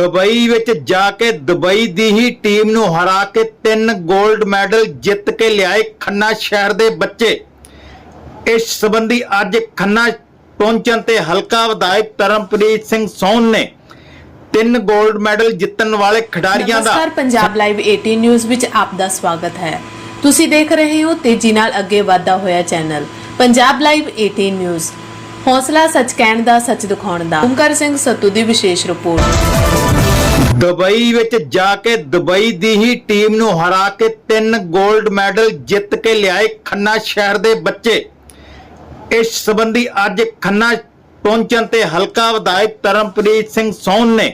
Dubai ਵਿੱਚ ਜਾ ਕੇ Dubai ਦੀ ਹੀ team ਨੂੰ ਹਰਾ ਕੇ ਤਿੰਨ 골ਡ ਮੈਡਲ ਜਿੱਤ ਕੇ ਲਿਆਏ ਖੰਨਾ ਸ਼ਹਿਰ ਦੇ ਬੱਚੇ। ਇਸ ਸੰਬੰਧੀ ਅੱਜ ਖੰਨਾ ਪਹੁੰਚਣ ਤੇ ਹਲਕਾ ਵਿਧਾਇਕ ਧਰਮਪ੍ਰੀਤ ਸਿੰਘ ਸੋਨ ਨੇ ਤਿੰਨ 골ਡ ਮੈਡਲ ਜਿੱਤਣ ਵਾਲੇ ਖਿਡਾਰੀਆਂ ਦਾ ਨਮਸਕਾਰ, ਪੰਜਾਬ ਲਾਈਵ 18 ਨਿਊਜ਼ ਵਿੱਚ ਆਪ ਦਾ ਸਵਾਗਤ ਹੈ। ਤੁਸੀਂ ਦੇਖ ਰਹੇ ਹੋ ਤੇਜ਼ੀ ਨਾਲ ਅੱਗੇ ਵਧਦਾ ਹੋਇਆ ਚੈਨਲ, ਪੰਜਾਬ ਲਾਈਵ 18 ਨਿਊਜ਼ ਹੌਸਲਾ ਸੱਚ ਕਹਿਣ ਦਾ, ਸੱਚ ਦਿਖਾਉਣ ਦਾ। ਓਮਕਾਰ ਸਿੰਘ ਸੱਤੂ ਦੀ ਵਿਸ਼ੇਸ਼ ਰਿਪੋਰਟ। ਦੁਬਈ ਵਿੱਚ ਜਾ ਕੇ ਦੁਬਈ ਦੀ ਹੀ ਟੀਮ ਨੂੰ ਹਰਾ ਕੇ ਤਿੰਨ 골ਡ ਮੈਡਲ ਜਿੱਤ ਕੇ ਲਿਆਏ ਖੰਨਾ ਸ਼ਹਿਰ ਦੇ ਬੱਚੇ। ਇਸ ਸੰਬੰਧੀ ਅੱਜ ਖੰਨਾ ਪਹੁੰਚਣ ਤੇ ਹਲਕਾ ਵਿਧਾਇਕ ਤਰਮਪ੍ਰੀਤ ਸਿੰਘ ਸੋਨ ਨੇ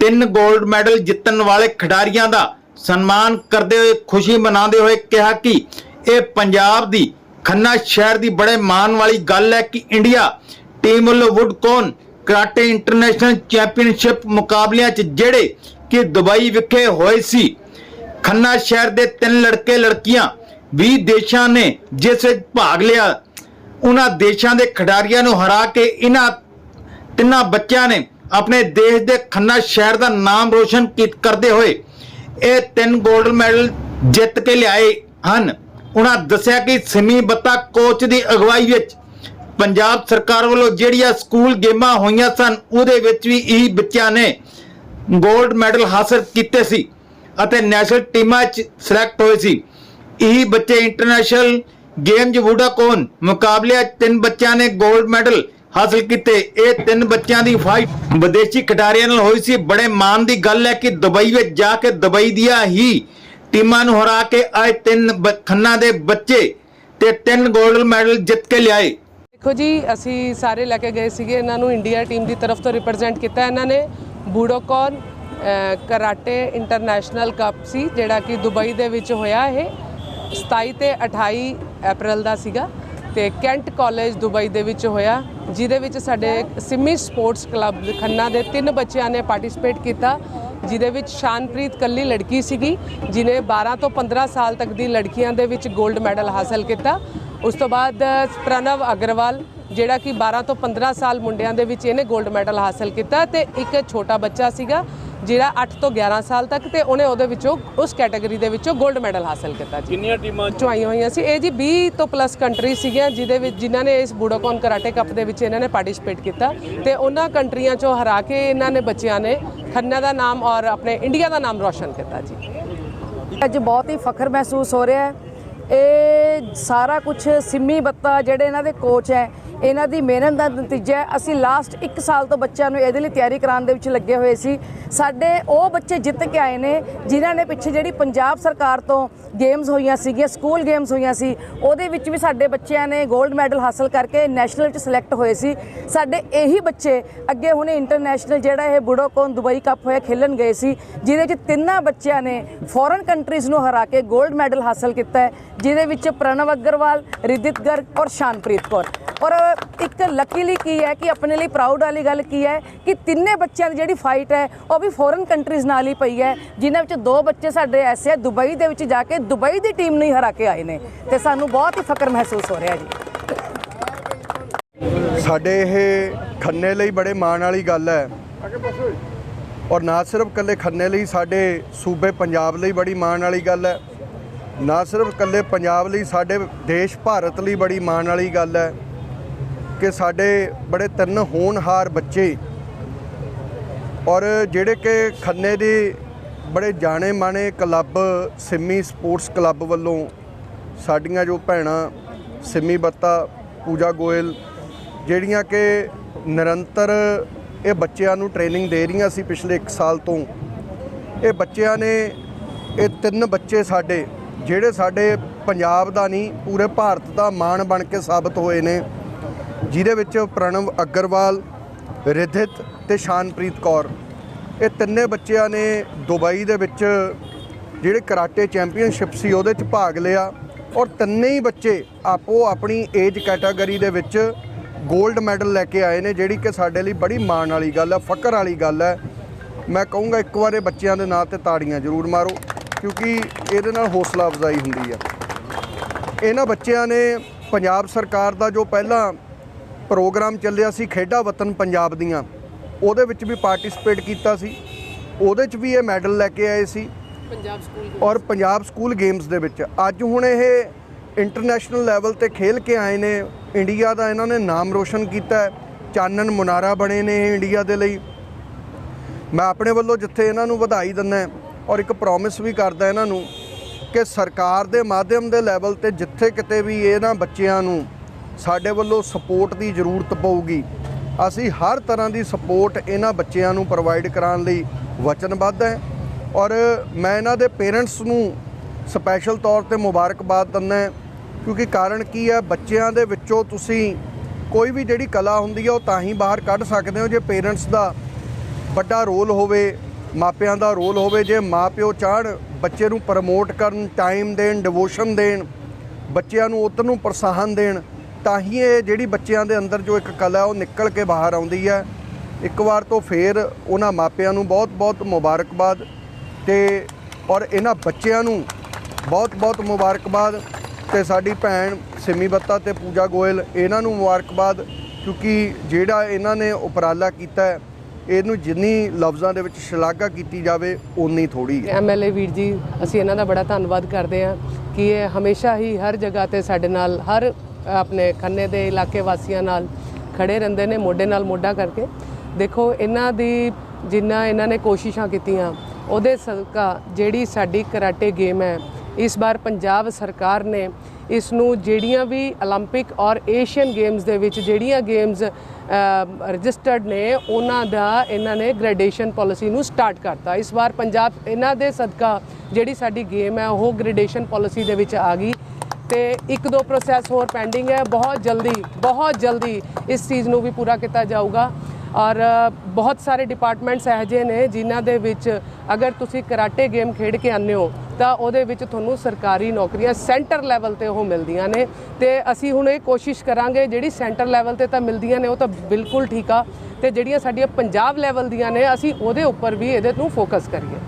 ਤਿੰਨ 골ਡ ਮੈਡਲ ਜਿੱਤਣ ਵਾਲੇ ਖਿਡਾਰੀਆਂ ਦਾ ਸਨਮਾਨ ਕਰਦੇ ਹੋਏ ਖੁਸ਼ੀ ਮਨਾਉਂਦੇ ਹੋਏ ਕਿਹਾ ਕਿ ਇਹ ਪੰਜਾਬ ਦੀ ਖੰਨਾ ਸ਼ਹਿਰ ਦੀ ਬੜੇ ਮਾਣ ਵਾਲੀ ਗੱਲ ਹੈ ਕਿ ਇੰਡੀਆ ਟੀਮ ਵੱਲੋਂ ਵੁੱਡਕੌਨ ਕਰਾਟੇ ਇੰਟਰਨੈਸ਼ਨਲ ਚੈਂਪੀਅਨਸ਼ਿਪ ਮੁਕਾਬਲਿਆਂ 'ਚ ਜਿਹੜੇ ਕਿ ਦੁਬਈ ਵਿਖੇ ਹੋਏ ਸੀ। ਖੰਨਾ ਸ਼ਹਿਰ ਦੇ ਤਿੰਨ ਲੜਕੇ ਲੜਕੀਆਂ 20 ਦੇਸ਼ਾਂ ਨੇ ਜਿਸ ਵਿੱਚ ਭਾਗ ਲਿਆ। ਉਹਨਾਂ ਦੇਸ਼ਾਂ ਦੇ ਖਿਡਾਰੀਆਂ ਨੂੰ ਹਰਾ ਕੇ ਇਹਨਾਂ ਤਿੰਨਾਂ ਬੱਚਿਆਂ ਨੇ ਆਪਣੇ ਦੇਸ਼ ਦੇ ਖੰਨਾ ਸ਼ਹਿਰ ਦਾ ਨਾਮ ਰੋਸ਼ਨ ਕਰਦੇ ਹੋਏ ਇਹ ਤਿੰਨ 골ਡ ਮੈਡਲ ਜਿੱਤ ਕੇ ਲਿਆਏ ਹਨ। ਉਹਨਾਂ ਦੱਸਿਆ ਕਿ ਸਿਮੀ ਬੱਤਾ ਕੋਚ ਦੀ ਅਗਵਾਈ ਵਿੱਚ ਪੰਜਾਬ ਸਰਕਾਰ ਵੱਲੋਂ ਜਿਹੜੀਆਂ ਸਕੂਲ ਗੇਮਾਂ ਹੋਈਆਂ ਸਨ, ਉਹਦੇ ਵਿੱਚ ਵੀ ਇਹ ਬੱਚਿਆਂ ਨੇ 골ਡ ਮੈਡਲ ਹਾਸਲ ਕੀਤੇ ਸੀ ਅਤੇ ਨੈਸ਼ਨਲ ਟੀਮਾਂ 'ਚ ਸਿਲੈਕਟ ਹੋਏ ਸੀ। ਇਹ ਬੱਚੇ ਇੰਟਰਨੈਸ਼ਨਲ ਗੇਮਜ਼ ਵੂਡਾਕੋਨ ਮੁਕਾਬਲਿਆਂ 'ਚ ਤਿੰਨ ਬੱਚਿਆਂ ਨੇ 골ਡ ਮੈਡਲ ਹਾਸਲ ਕੀਤੇ। ਇਹ ਤਿੰਨ ਬੱਚਿਆਂ ਦੀ ਫਾਈਟ ਵਿਦੇਸ਼ੀ ਖਿਡਾਰੀਆਂ ਨਾਲ ਹੋਈ ਸੀ। ਬੜੇ ਮਾਣ ਦੀ ਗੱਲ ਹੈ ਕਿ ਦੁਬਈ ਵਿੱਚ ਜਾ ਕੇ ਦੁਬਈ ਦੀਆਂ ਹੀ ਟੀਮਾਂ ਨੂੰ ਹਰਾ ਕੇ ਅੱਜ ਤਿੰਨ ਬ- ਖੰਨਾ ਦੇ ਬੱਚੇ ਤੇ ਤਿੰਨ 골ਡ ਮੈਡਲ ਜਿੱਤ ਕੇ ਲਿਆਏ। ਦੇਖੋ ਜੀ, ਅਸੀਂ ਸਾਰੇ ਲੈ ਕੇ ਗਏ ਸੀਗੇ, ਇਹਨਾਂ ਨੂੰ ਇੰਡੀਆ ਟੀਮ ਦੀ ਤਰਫ ਤੋਂ ਰਿਪਰੈਜ਼ੈਂਟ ਕੀਤਾ ਇਹਨਾਂ ਨੇ। ਬੂਡੋਕੌਨ ਕਰਾਟੇ ਇੰਟਰਨੈਸ਼ਨਲ ਕੱਪ ਸੀ, ਜਿਹੜਾ ਕਿ ਦੁਬਈ ਦੇ ਵਿੱਚ ਹੋਇਆ ਇਹ। 27 ਤੇ 28 ਅਪ੍ਰੈਲ ਦਾ ਸੀਗਾ ਤੇ ਕੈਂਟ ਕਾਲਜ ਦੁਬਈ ਦੇ ਵਿੱਚ ਹੋਇਆ, ਜਿਹਦੇ ਵਿੱਚ ਸਾਡੇ ਸਿਮੀ ਸਪੋਰਟਸ ਕਲੱਬ ਖੰਨਾ ਦੇ ਤਿੰਨ ਬੱਚਿਆਂ ਨੇ ਪਾਰਟਿਸਿਪੇਟ ਕੀਤਾ। ਜਿਹਦੇ ਵਿੱਚ ਸ਼ਾਨਪ੍ਰੀਤ ਕੱਲੀ ਲੜਕੀ ਸੀਗੀ ਜਿਨੇ 12 ਤੋਂ 15 ਸਾਲ ਤੱਕ ਦੀ ਲੜਕੀਆਂ ਦੇ ਵਿੱਚ 골ਡ ਮੈਡਲ ਹਾਸਲ ਕੀਤਾ। ਉਸ ਤੋਂ ਬਾਅਦ ਪ੍ਰਣਵ ਅਗਰਵਾਲ ਜਿਹੜਾ ਕਿ 12 ਤੋਂ 15 ਸਾਲ ਮੁੰਡਿਆਂ ਦੇ ਵਿੱਚ ਇਹਨੇ 골ਡ ਮੈਡਲ ਹਾਸਲ ਕੀਤਾ ਤੇ ਇੱਕ ਛੋਟਾ ਬੱਚਾ ਸੀਗਾ ਜਿਹੜਾ 8 ਤੋਂ 11 ਸਾਲ ਤੱਕ ਤੇ ਉਹਨੇ ਉਹਦੇ ਵਿੱਚੋਂ ਉਸ ਕੈਟਾਗਰੀ ਦੇ ਵਿੱਚੋਂ 골ਡ ਮੈਡਲ ਹਾਸਲ ਕੀਤਾ ਜੀ। ਕਿੰਨੀਆਂ ਟੀਮਾਂ ਚੋਂ? ਆਈਆਂ ਹੋਈਆਂ ਸੀ। ਇਹ ਜੀ 20 ਤੋਂ ਪਲੱਸ ਕੰਟਰੀ ਸੀਗੀਆਂ ਜਿਹਦੇ ਵਿੱਚ ਜਿਨ੍ਹਾਂ ਨੇ ਇਸ ਬੂਡੋਕੌਨ ਕਰਾਟੇ ਕੱਪ ਦੇ ਵਿੱਚ ਇਹਨਾਂ ਨੇ ਪਾਰਟਿਸਿਪੇਟ ਕੀਤਾ ਤੇ ਉਹਨਾਂ ਕੰਟਰੀਆਂ ਚੋਂ ਹਰਾ ਕੇ ਇਹਨਾਂ ਨੇ ਬੱਚਿਆਂ ਨੇ ਖੰਨਾ ਦਾ ਨਾਮ ਔਰ ਆਪਣੇ ਇੰਡੀਆ ਦਾ ਨਾਮ ਰੋਸ਼ਨ ਕੀਤਾ ਜੀ। ਅੱਜ ਬਹੁਤ ਹੀ ਫਖਰ ਮਹਿਸੂਸ ਹੋ ਰਿਹਾ ਹੈ। ਇਹ ਸਾਰਾ ਕੁਝ ਸਿੰਮੀ ਬੱਤਾ ਜਿਹੜੇ ਇਹਨਾਂ ਦੇ ਕੋਚ ਹੈ ਇਹਨਾਂ ਦੀ ਮਿਹਨਤ ਦਾ ਨਤੀਜਾ ਅਸੀਂ ਲਾਸਟ 1 ਸਾਲ ਤੋਂ ਬੱਚਿਆਂ ਨੂੰ ਇਹਦੇ ਲਈ ਤਿਆਰੀ ਕਰਾਉਣ ਦੇ ਵਿੱਚ ਲੱਗੇ ਹੋਏ ਸੀ। ਸਾਡੇ ਉਹ ਬੱਚੇ ਜਿੱਤ ਕੇ ਆਏ ਨੇ, ਜਿਨ੍ਹਾਂ ਨੇ ਪਿੱਛੇ ਜਿਹੜੀ ਪੰਜਾਬ ਸਰਕਾਰ ਤੋਂ ਗੇਮਸ ਹੋਈਆਂ ਸੀਗੀਆਂ ਸਕੂਲ ਗੇਮਸ ਹੋਈਆਂ ਸੀ, ਉਹਦੇ ਵਿੱਚ ਵੀ ਸਾਡੇ ਬੱਚਿਆਂ ਨੇ 골ਡ ਮੈਡਲ ਹਾਸਲ ਕਰਕੇ ਨੈਸ਼ਨਲ ਚ ਸਿਲੈਕਟ ਹੋਏ ਸੀ। ਸਾਡੇ ਇਹੀ ਬੱਚੇ ਅੱਗੇ ਹੁਣੇ ਇੰਟਰਨੈਸ਼ਨਲ ਜਿਹੜਾ ਇਹ ਬੁਡੋਕੋਨ ਦੁਬਈ ਕੱਪ ਹੋਇਆ, ਖੇਲਣ ਗਏ ਸੀ, ਜਿਹਦੇ ਚ ਤਿੰਨਾਂ ਬੱਚਿਆਂ ਨੇ ਫੋਰਨ ਕੰਟਰੀਜ਼ ਨੂੰ ਹਰਾ ਕੇ 골ਡ ਮੈਡਲ ਹਾਸਲ ਕੀਤਾ ਹੈ, ਜਿਹਦੇ ਵਿੱਚ ਪ੍ਰਣਵ ਅਗਰਵਾਲ, ਰਿਦਿਤ ਗਰਗ ਔਰ ਸ਼ਾਨਪ੍ਰੀਤ ਕੌਰ। ਔਰ ਇੱਕ ਲੱਕੀਲੀ ਕੀ ਹੈ ਕਿ ਆਪਣੇ ਲਈ ਪ੍ਰਾਊਡ ਵਾਲੀ ਗੱਲ ਕੀ ਹੈ ਕਿ ਤਿੰਨੇ ਬੱਚਿਆਂ ਦੀ ਜਿਹੜੀ ਫਾਈਟ ਹੈ, ਉਹ ਵੀ ਫੋਰਨ ਕੰਟਰੀਜ਼ ਨਾਲ ਹੀ ਪਈ ਹੈ, ਜਿਨ੍ਹਾਂ ਵਿੱਚ ਦੋ ਬੱਚੇ ਸਾਡੇ ਐਸੇ ਆ, ਦੁਬਈ ਦੇ ਵਿੱਚ ਜਾ ਕੇ ਦੁਬਈ ਦੀ ਟੀਮ ਨੂੰ ਹਰਾ ਕੇ ਆਏ ਨੇ। ਤੇ ਸਾਨੂੰ ਬਹੁਤ ਹੀ ਫਖਰ ਮਹਿਸੂਸ ਹੋ ਰਿਹਾ ਜੀ। ਸਾਡੇ ਇਹ ਖੰਨੇ ਲਈ ਬੜੇ ਮਾਣ ਵਾਲੀ ਗੱਲ ਹੈ। ਔਰ ਨਾ ਸਿਰਫ ਕੱਲੇ ਖੰਨੇ ਲਈ, ਸਾਡੇ ਸੂਬੇ ਪੰਜਾਬ ਲਈ ਬੜੀ ਮਾਣ ਵਾਲੀ ਗੱਲ ਹੈ। ਨਾ ਸਿਰਫ ਕੱਲੇ ਪੰਜਾਬ ਲਈ, ਸਾਡੇ ਦੇਸ਼ ਭਾਰਤ ਲਈ ਬੜੀ ਮਾਣ ਵਾਲੀ ਗੱਲ ਹੈ। ਕਿ ਸਾਡੇ ਬੜੇ ਤਿੰਨ ਹੋਣਹਾਰ ਬੱਚੇ ਔਰ ਜਿਹੜੇ ਕਿ ਖੰਨੇ ਦੀ ਬੜੇ ਜਾਣੇ ਮਾਣੇ ਕਲੱਬ, ਸਿੰਮੀ ਸਪੋਰਟਸ ਕਲੱਬ ਵੱਲੋਂ ਸਾਡੀਆਂ ਜੋ ਭੈਣਾਂ ਸਿੰਮੀ ਬੱਤਾ, ਪੂਜਾ ਗੋਇਲ, ਜਿਹੜੀਆਂ ਕਿ ਨਿਰੰਤਰ ਇਹ ਬੱਚਿਆਂ ਨੂੰ ਟ੍ਰੇਨਿੰਗ ਦੇ ਰਹੀਆਂ ਸੀ ਪਿਛਲੇ 1 ਸਾਲ ਤੋਂ, ਇਹ ਬੱਚਿਆਂ ਨੇ ਇਹ ਤਿੰਨ ਬੱਚੇ ਸਾਡੇ, ਜਿਹੜੇ ਸਾਡੇ ਪੰਜਾਬ ਦਾ ਨਹੀਂ, ਪੂਰੇ ਭਾਰਤ ਦਾ ਮਾਣ ਬਣ ਕੇ ਸਾਬਤ ਹੋਏ ਨੇ। ਜਿਹਦੇ ਵਿੱਚ ਪ੍ਰਣਵ ਅਗਰਵਾਲ, ਰਿਧਿਤ ਤੇ ਸ਼ਾਨਪ੍ਰੀਤ ਕੌਰ। ਇਹ ਤਿੰਨੇ ਬੱਚਿਆਂ ਨੇ ਦੁਬਈ ਦੇ ਵਿੱਚ ਜਿਹੜੇ ਕਰਾਟੇ ਚੈਂਪੀਅਨਸ਼ਿਪ ਸੀ, ਉਹਦੇ 'ਚ ਭਾਗ ਲਿਆ ਔਰ ਤਿੰਨੇ ਹੀ ਬੱਚੇ ਆਪੋ ਆਪਣੀ ਏਜ ਕੈਟਾਗਰੀ ਦੇ ਵਿੱਚ 골ਡ ਮੈਡਲ ਲੈ ਕੇ ਆਏ ਨੇ, ਜਿਹੜੀ ਕਿ ਸਾਡੇ ਲਈ ਬੜੀ ਮਾਣ ਵਾਲੀ ਗੱਲ ਹੈ, ਫਕਰ ਵਾਲੀ ਗੱਲ ਹੈ। ਮੈਂ ਕਹੂੰਗਾ ਇੱਕ ਵਾਰ ਬੱਚਿਆਂ ਦੇ ਨਾਂ ਤੇ ਤਾੜੀਆਂ ਜ਼ਰੂਰ ਮਾਰੋ, ਕਿਉਂਕਿ ਇਹਦੇ ਨਾਲ ਹੌਸਲਾ ਅਫਜ਼ਾਈ ਹੁੰਦੀ ਹੈ। ਇਹਨਾਂ ਬੱਚਿਆਂ ਨੇ ਪੰਜਾਬ ਸਰਕਾਰ ਦਾ ਜੋ ਪਹਿਲਾਂ ਪ੍ਰੋਗਰਾਮ ਚੱਲਿਆ ਸੀ ਖੇਡਾਂ ਵਤਨ ਪੰਜਾਬ ਦੀਆਂ। ਉਹਦੇ ਵਿੱਚ ਵੀ ਪਾਰਟਿਸਿਪੇਟ ਕੀਤਾ ਸੀ। ਉਹਦੇ 'ਚ ਵੀ ਇਹ ਮੈਡਲ ਲੈ ਕੇ ਆਏ ਸੀ। ਪੰਜਾਬ ਸਕੂਲ ਔਰ ਪੰਜਾਬ ਸਕੂਲ ਗੇਮਸ ਦੇ ਵਿੱਚ। ਅੱਜ ਹੁਣ ਇਹ ਇੰਟਰਨੈਸ਼ਨਲ ਲੈਵਲ ਤੇ ਖੇਲ ਕੇ ਆਏ ਨੇ। ਇੰਡੀਆ ਦਾ ਇਹਨਾਂ ਨੇ ਨਾਮ ਰੋਸ਼ਨ ਕੀਤਾ ਚਾਨਣ ਮੁਨਾਰਾ ਬਣੇ ਨੇ ਇਹ ਇੰਡੀਆ ਦੇ ਲਈ। ਮੈਂ ਆਪਣੇ ਵੱਲੋਂ ਜਿੱਥੇ ਇਹਨਾਂ ਨੂੰ ਵਧਾਈ ਦਿੰਦਾ ਔਰ ਇੱਕ ਪ੍ਰੋਮਿਸ ਵੀ ਕਰਦਾ ਇਹਨਾਂ ਨੂੰ ਕਿ ਸਰਕਾਰ ਦੇ ਮਾਧਿਅਮ ਦੇ ਲੈਵਲ ਤੇ ਜਿੱਥੇ ਕਿਤੇ ਵੀ ਇਹਨਾਂ ਬੱਚਿਆਂ ਨੂੰ ਸਾਡੇ ਵੱਲੋਂ ਸਪੋਰਟ ਦੀ ਜ਼ਰੂਰਤ ਪਊਗੀ। ਅਸੀਂ ਹਰ ਤਰ੍ਹਾਂ ਦੀ ਸਪੋਰਟ ਇਹਨਾਂ ਬੱਚਿਆਂ ਨੂੰ ਪ੍ਰੋਵਾਈਡ ਕਰਾਉਣ ਲਈ ਵਚਨਬੱਧ ਹੈ। ਔਰ ਮੈਂ ਇਹਨਾਂ ਦੇ ਪੇਰੈਂਟਸ ਨੂੰ ਸਪੈਸ਼ਲ ਤੌਰ ਤੇ ਮੁਬਾਰਕਬਾਦ ਦਿੰਦਾ ਕਿਉਂਕਿ ਕਾਰਨ ਕੀ ਹੈ? ਬੱਚਿਆਂ ਦੇ ਵਿੱਚੋਂ ਤੁਸੀਂ ਕੋਈ ਵੀ ਜਿਹੜੀ ਕਲਾ ਹੁੰਦੀ ਹੈ ਉਹ ਤਾਂ ਹੀ ਬਾਹਰ ਕੱਢ ਸਕਦੇ ਹੋ ਜੇ ਪੇਰੈਂਟਸ ਦਾ ਵੱਡਾ ਰੋਲ ਹੋਵੇ, ਮਾਪਿਆਂ ਦਾ ਰੋਲ ਹੋਵੇ। ਜੇ ਮਾਪਿਓ ਚਾਹਣ, ਬੱਚੇ ਨੂੰ ਪ੍ਰਮੋਟ ਕਰਨ ਟਾਈਮ ਦੇਣ ਡਿਵੋਸ਼ਨ ਦੇਣ, ਬੱਚਿਆਂ ਨੂੰ ਉਧਰ ਨੂੰ ਪ੍ਰੋਤਸਾਹਨ ਦੇਣ ਤਾਂ ਹੀ ਇਹ ਜਿਹੜੀ ਬੱਚਿਆਂ ਦੇ ਅੰਦਰ ਜੋ ਇੱਕ ਕਲਾ ਉਹ ਨਿਕਲ ਕੇ ਬਾਹਰ ਆਉਂਦੀ ਹੈ। ਇੱਕ ਵਾਰ ਤੋਂ ਫੇਰ ਉਹਨਾਂ ਮਾਪਿਆਂ ਨੂੰ ਬਹੁਤ-ਬਹੁਤ ਮੁਬਾਰਕਬਾਦ ਤੇ ਔਰ ਇਹਨਾਂ ਬੱਚਿਆਂ ਨੂੰ ਬਹੁਤ-ਬਹੁਤ ਮੁਬਾਰਕਬਾਦ ਤੇ ਸਾਡੀ ਭੈਣ ਸਿਮੀ ਬੱਤਾ ਤੇ ਪੂਜਾ ਗੋਇਲ, ਇਹਨਾਂ ਨੂੰ ਮੁਬਾਰਕਬਾਦ ਕਿਉਂਕਿ ਜਿਹੜਾ ਇਹਨਾਂ ਨੇ ਉਪਰਾਲਾ ਕੀਤਾ ਹੈ, ਇਹਨੂੰ ਜਿੰਨੀ ਲਫ਼ਜ਼ਾਂ ਦੇ ਵਿੱਚ ਸ਼ਲਾਘਾ ਕੀਤੀ ਜਾਵੇ, ਓਨੀ ਥੋੜੀ ਹੈ। ਐਮਐਲਏ ਵੀਰ ਜੀ, ਅਸੀਂ ਇਹਨਾਂ ਦਾ ਬੜਾ ਧੰਨਵਾਦ ਕਰਦੇ ਹਾਂ ਕਿ ਇਹ ਹਮੇਸ਼ਾ ਹੀ ਹਰ ਜਗ੍ਹਾ ਤੇ ਸਾਡੇ ਨਾਲ, ਹਰ ਆਪਣੇ ਖੰਨੇ ਦੇ ਇਲਾਕੇ ਵਾਸੀਆਂ ਨਾਲ ਖੜੇ ਰਹਿੰਦੇ ਨੇ ਮੋਢੇ ਨਾਲ ਮੋਢਾ ਕਰਕੇ ਦੇਖੋ ਇਹਨਾਂ ਦੀ ਜਿੰਨਾ ਇਹਨਾਂ ਨੇ ਕੋਸ਼ਿਸ਼ਾਂ ਕੀਤੀਆਂ ਉਹਦੇ ਸਦਕਾ ਜਿਹੜੀ ਸਾਡੀ ਕਰਾਟੇ ਗੇਮ ਹੈ ਇਸ ਵਾਰ ਪੰਜਾਬ ਸਰਕਾਰ ਨੇ ਇਸ ਨੂੰ ਜਿਹੜੀਆਂ ਵੀ 올림픽 ਔਰ ਏਸ਼ੀਅਨ ਗੇਮਸ ਦੇ ਵਿੱਚ ਜਿਹੜੀਆਂ ਗੇਮਸ ਰਜਿਸਟਰਡ ਨੇ ਉਹਨਾਂ ਦਾ ਇਹਨਾਂ ਨੇ ਗ੍ਰੈਡੇਸ਼ਨ ਪਾਲਿਸੀ ਨੂੰ ਸਟਾਰਟ ਕਰਤਾ ਇਸ ਵਾਰ ਪੰਜਾਬ ਇਹਨਾਂ ਦੇ ਸਦਕਾ ਜਿਹੜੀ ਸਾਡੀ ਗੇਮ ਹੈ ਉਹ ਗ੍ਰੈਡੇਸ਼ਨ ਪਾਲਿਸੀ ਦੇ ਵਿੱਚ ਆ ਗਈ ਤੇ ਇੱਕ ਦੋ ਪ੍ਰੋਸੈਸ ਹੋਰ ਪੈਂਡਿੰਗ ਹੈ। ਬਹੁਤ ਜਲਦੀ ਬਹੁਤ ਜਲਦੀ ਇਸ ਚੀਜ਼ ਨੂੰ ਵੀ ਪੂਰਾ ਕੀਤਾ ਜਾਊਗਾ। ਔਰ ਬਹੁਤ ਸਾਰੇ ਡਿਪਾਰਟਮੈਂਟਸ ਇਹੋ ਜਿਹੇ ਨੇ ਜਿਨ੍ਹਾਂ ਦੇ ਵਿੱਚ ਅਗਰ ਤੁਸੀਂ ਕਰਾਟੇ ਗੇਮ ਖੇਡ ਕੇ ਆਉਂਦੇ ਹੋ, ਤਾਂ ਉਹਦੇ ਵਿੱਚ ਤੁਹਾਨੂੰ ਸਰਕਾਰੀ ਨੌਕਰੀਆਂ ਸੈਂਟਰ ਲੈਵਲ ਤੇ ਉਹ ਮਿਲਦੀਆਂ ਨੇ। ਤੇ ਅਸੀਂ ਹੁਣ ਇਹ ਕੋਸ਼ਿਸ਼ ਕਰਾਂਗੇ, ਜਿਹੜੀ ਸੈਂਟਰ ਲੈਵਲ ਤੇ ਤਾਂ ਮਿਲਦੀਆਂ ਨੇ, ਉਹ ਤਾਂ ਬਿਲਕੁਲ ਠੀਕ ਆ। ਤੇ ਜਿਹੜੀਆਂ ਸਾਡੀਆਂ ਪੰਜਾਬ ਲੈਵਲ ਦੀਆਂ ਨੇ, ਅਸੀਂ ਉਹਦੇ ਉੱਪਰ ਵੀ ਇਹਦੇ ਨੂੰ ਫੋਕਸ ਕਰੀਏ।